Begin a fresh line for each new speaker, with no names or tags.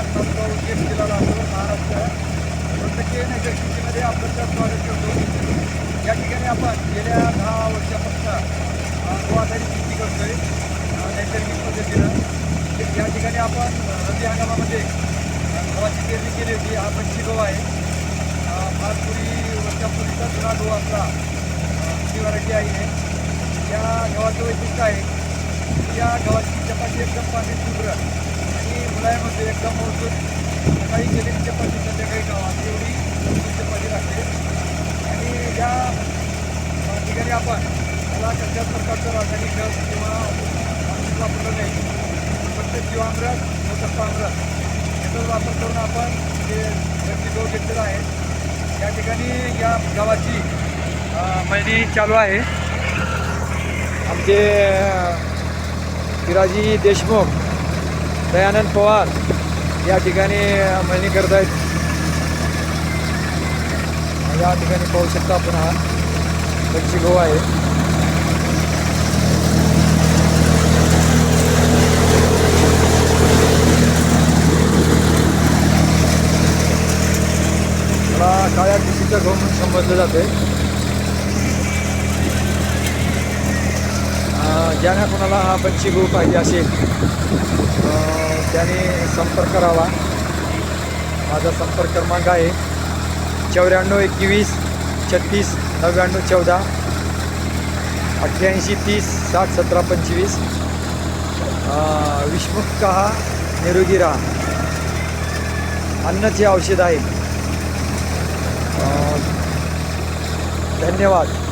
तालुका उद्देश केला जातो महाराष्ट्र प्रत्येक शेतीमध्ये आपल्याच्या स्वागत करतो या ठिकाणी आपण गेल्या दहा वर्षापासून गोवाधारी शेती करतोय नैसर्गिक पद्धतीनं या ठिकाणी आपण रब्बी हंगामामध्ये गव्हाची पेरणी केली होती हा बच्ची गहू आहे फार वर्षापूर्वीचा जुना गहू आपला व्हरायटी आहे या गव्हाचं वैशिष्ट्य आहे. या गव्हाची चपाती एकदम पाणी शुभ्र. अं, आपण त्याला कशाच प्रकारचं रासायनिक खत किंवा वापरलं नाही. फक्त जीवामृत व सत्वामृत याचा वापर करून आपण जे घरची घेतलेलं आहे या ठिकाणी या गावाची मळणी चालू आहे. आमचे किराजी देशमुख दयानंद पवार या ठिकाणी मळणी करत आहेत या ठिकाणी पाहू शकता आपण हा. कच्ची गहू आहे. मला काळ्या पिशीचा गहू म्हणून संबोधलं जाते ज्यांना कोणाला हा पंची गहू पाहिजे असेल त्याने संपर्क करावा. माझा संपर्क क्रमांक आहे चौऱ्याण्णव एकवीस छत्तीस नव्याण्णव चौदा. अठ्ठ्याऐंशी तीस साठ सतरा पंचवीस. अं, विषमुक्त हा निरोगी राहा. अन्नच हे औषध आहे. धन्यवाद.